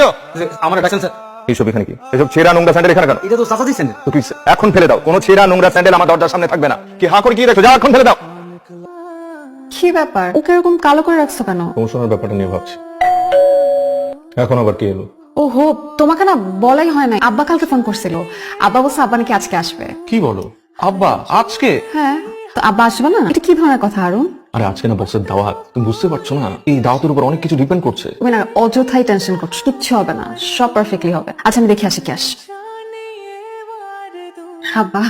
রাজু। আমার ডাকছেন স্যার এইসব এখানে কি? এসব ছেঁড়া নোংরা স্যান্ডেল এখানে কেন? এটা তো চাচা দিচ্ছেন। তো কি এখন ফেলে দাও। কোনো ছেঁড়া নোংরা স্যান্ডেল আমার দরজার সামনে থাকবে না। কি হা করে কি দেখো যা এখন ফেলে দাও। কি ব্যাপার? ওকে এরকম কালো করে রাখছো কেন? প্রমোশনের ব্যাপারটা নিয়ে ভাবছি। এখন আবার কি এলো? ও হো তোমাকে না বলাই হয় না আব্বা কালকে ফোন করছিল। আব্বা বলছে আব্বা নাকি আজকে আসবে? কি বলো? আব্বা আজকে? হ্যাঁ। তো আব্বা আসবে না? এটা কি ধরনের কথা আরুন? আরে আজকে না বসের দাওয়াত। তুমি বুঝতে পারছ না? এই দাওয়াতের উপর অনেক কিছু ডিপেন্ড করছে। তুমি না অযথাই টেনশন করছ কিচ্ছু হবে না সব পারফেক্টলি হবে। আচ্ছা আমি দেখে আসি কি আস। আব্বা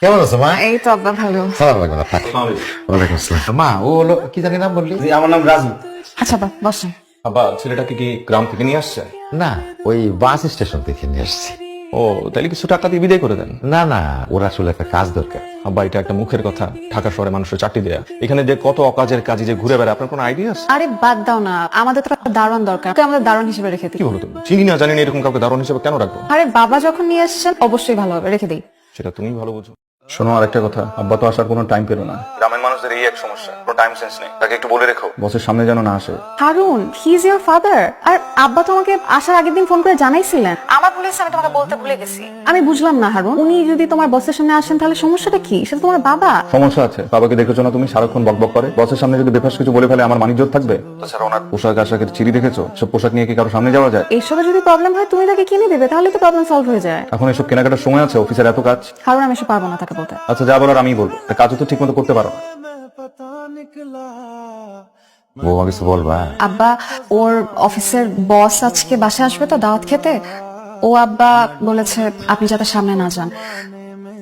কেমন আছো মা? এই তো আব্বা ভালো। ওয়ালাইকুম আসসালাম। মা ও হলো কি জানি নাম বললি? আমার নাম রাজু। আচ্ছা আব্বা বসেন আব্বা ছেলেটাকে কি গ্রাম থেকে নিয়ে আসছে? না ওই বাস স্টেশন থেকে নিয়ে আসছি। ও তাহলে কিছু টাকা দিয়ে বিদায় করে দেন? না না ওর আসলে একটা কাজ দরকার। আব্বা এটা একটা মুখের কথা। ঢাকা শহরে মানুষের চাকরি দেয়া। এখানে যে কত অকাজের কাজে যে ঘুরে বেড়ায় আপনার কোনো আইডিয়া আছে? আরে বাদ দাও না। আমাদের তো একটা দারোয়ান দরকার। ওকে আমাদের দারোয়ান হিসেবে রেখে দিই। কি বলো তুমি? চিনি না জানি না এরকম কাউকে দারুণ হিসেবে কেন রাখব? আরে বাবা যখন নিয়ে আসছেন অবশ্যই ভালো হবে। রেখে দিই। সেটা তুমি ভালো বুঝো। শোনো আর একটা কথা। আব্বা তো আসার কোনো টাইম পেল না। গ্রামের মানুষদের এই এক সমস্যা। কোনো টাইম সেন্স নেই। তাকে একটু বলে রেখো। বসের সামনে যেন না আসে। Harun he is your father আর আব্বা তোমাকে আসার আগের দিন ফোন করে জানাইছিলেন। আমার ভুলে আমি তোমাকে বলতে ভুলে গেছি। আমি বুঝলাম না হারুন। উনি যদি তোমার বসের সামনে আসেন তাহলে সমস্যাটা কি? সেটা তোমার বাবা। সমস্যা আছে। বাবাকে দেখেছ না তুমি? সারাক্ষণ বকবক করে। বসের সামনে যদি বেফাস কিছু বলে ফেলে আমার মানিজ্য থাকবে? তাছাড়া ওনার পোশাক আশাকের চিরি দেখেছ? সব পোশাক নিয়ে কি কারও সামনে যাওয়া যায়? এইসবে যদি প্রবলেম হয় তুমি তাকে কিনে দেবে তাহলে তো প্রবলেম সলভ হয়ে যায়। এখন এসব কেনাকাটার সময় আছে অফিসের এত কাজ। হারুন আমি এসব পারব না তাকে বলতে। আচ্ছা যা বলার আমি বলব। কাজও তো ঠিক মতো করতে পারো না। বৌমা কিছু বলবা? আব্বা ওর অফিসের বস আজকে বাসায় আসবে তো দাওয়াত খেতে? ও আব্বা বলেছে আপনি যাতে সামনে না যান।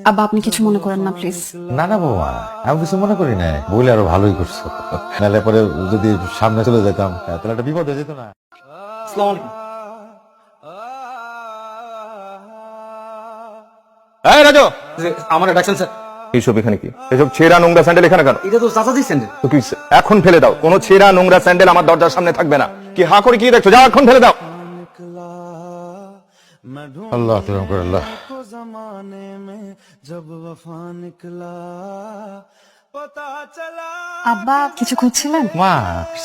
আব্বা আপনি কিছু মনে করেন না প্লিজ। না না বৌমা আমি কিছু মনে করি না বলে আরও ভালোই করছ। নাহলে পরে যদি সামনে চলে যেতাম তাহলে একটা বিপদ হয়ে যেত না। আসসালামু আলাইকুম। এই রাজু! আমার ডাকছেন স্যার। এইসব এখানে কি? এসব ছেঁড়া নোংরা স্যান্ডেল এখানে কেন? এটা তো চাচা দিচ্ছেন তো কি এখন ফেলে দাও। কোনো ছেঁড়া নোংরা স্যান্ডেল আমার দরজার সামনে থাকবে না। কি হা করে কি দেখছ? যা এখন ফেলে দাও। আল্লাহ তুরম করে আল্লাহ। আব্বা কিছু খুঁজছিলেন? মা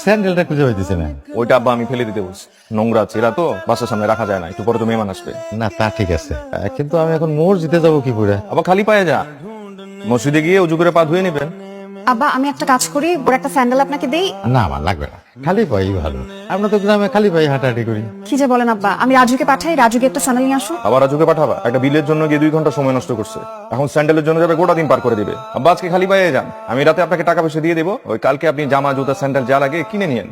স্যান্ডেলটা খুঁজে পাইতেছে না। ওইটা আব্বা আমি ফেলে দিতে বলছি। নোংরা ছেঁড়া তো বাসার সামনে রাখা যায় না। একটু পরে তো মেহমান আসবে। না তা ঠিক আছে। কিন্তু আমি এখন মসজিদে যাব কি করে? আবার খালি পায়ে যা। মসজিদে গিয়ে উজু করে পা ধুয়ে নেবেন। আব্বা আমি একটা কাজ করি ওর একটা স্যান্ডেল আপনাকে দেই। না আমার লাগবে না। খালি পাই ভালো। আমরা তো গ্রামে খালি পাই হাঁটাহাঁটি করি। কি যে বলেন আব্বা আমি রাজুকে পাঠাই রাজুকে একটা স্যান্ডেল নিয়ে আসো আবার রাজুকে পাঠাবা? একটা বিলের জন্য গিয়ে দুই ঘণ্টা সময় নষ্ট করছে। এখন স্যান্ডেলের জন্য যাবে গোটা দিন পার করে দিবে। আব্বা আজকে খালি পায়ে যান। আমি রাতে আপনাকে টাকা পয়সা দিয়ে দেবো। ওই কালকে আপনি জামা জুতা স্যান্ডেল যা লাগে কিনে নিয়েন।